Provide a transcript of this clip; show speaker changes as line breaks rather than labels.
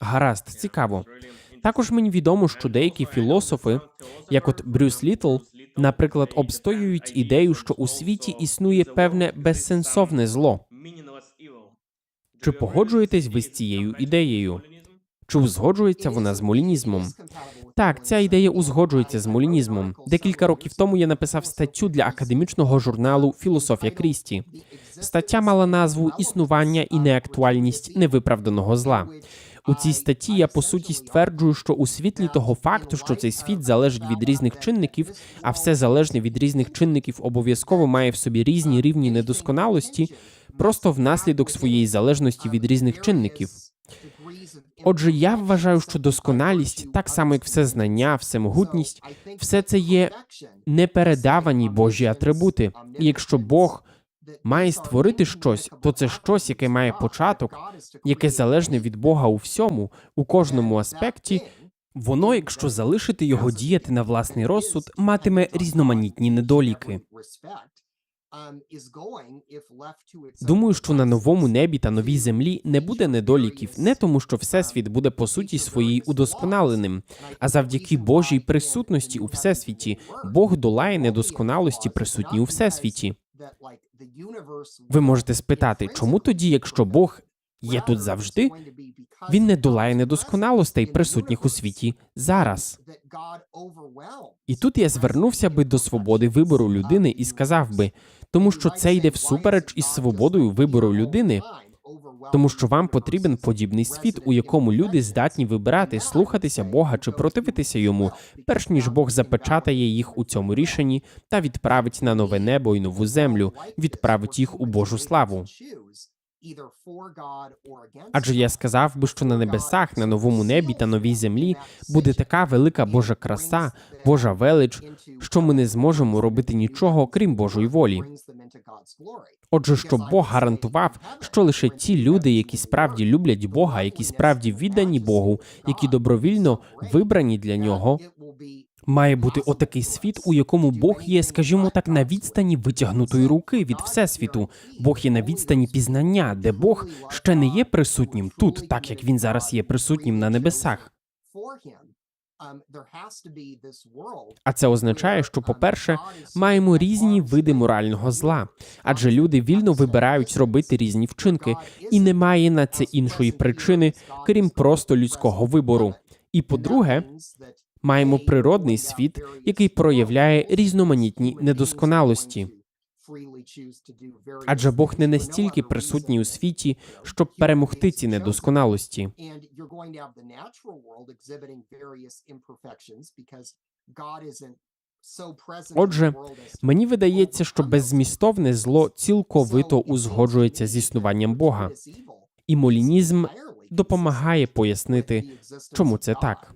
Гаразд, цікаво. Також мені відомо, що деякі філософи, як от Брюс Літл, наприклад, обстоюють ідею, що у світі існує певне безсенсовне зло. Чи погоджуєтесь ви з цією ідеєю? Чи узгоджується вона з молінізмом? Так, ця ідея узгоджується з молінізмом. Декілька років тому я написав статтю для академічного журналу Філософія Крісті. Стаття мала назву Існування і неактуальність невиправданого зла. У цій статті я по суті стверджую, що у світлі того факту, що цей світ залежить від різних чинників, а все залежне від різних чинників обов'язково має в собі різні рівні недосконалості, просто внаслідок своєї залежності від різних чинників. Отже, я вважаю, що досконалість, так само як все знання, всемогутність, все це є непередавані Божі атрибути. І якщо Бог має створити щось, то це щось, яке має початок, яке залежне від Бога у всьому, у кожному аспекті. Воно, якщо залишити його діяти на власний розсуд, матиме різноманітні недоліки. Думаю, що на новому небі та новій землі не буде недоліків, не тому, що всесвіт буде по суті своїй удосконаленим, а завдяки Божій присутності у всесвіті Бог долає недосконалості, присутні у всесвіті. Ви можете спитати, чому тоді, якщо Бог є тут завжди, він не долає недосконалостей, присутніх у світі зараз. І тут я звернувся би до свободи вибору людини і сказав би, тому що це йде всупереч із свободою вибору людини, тому що вам потрібен подібний світ, у якому люди здатні вибирати, слухатися Бога чи противитися йому, перш ніж Бог запечатає їх у цьому рішенні та відправить на нове небо і нову землю, відправить їх у Божу славу. Адже я сказав би, що на небесах, на новому небі та новій землі буде така велика Божа краса, Божа велич, що ми не зможемо робити нічого, крім Божої волі. Отже, щоб Бог гарантував, що лише ті люди, які справді люблять Бога, які справді віддані Богу, які добровільно вибрані для нього, має бути отакий світ, у якому Бог є, скажімо так, на відстані витягнутої руки від всесвіту. Бог є на відстані пізнання, де Бог ще не є присутнім тут, так як він зараз є присутнім на небесах. А це означає, що, по-перше, маємо різні види морального зла, адже люди вільно вибирають робити різні вчинки, і немає на це іншої причини, крім просто людського вибору. І по-друге, маємо природний світ, який проявляє різноманітні недосконалості. Адже Бог не настільки присутній у світі, щоб перемогти ці недосконалості. Отже, мені видається, що беззмістовне зло цілковито узгоджується з існуванням Бога, і молінізм допомагає пояснити, чому це так.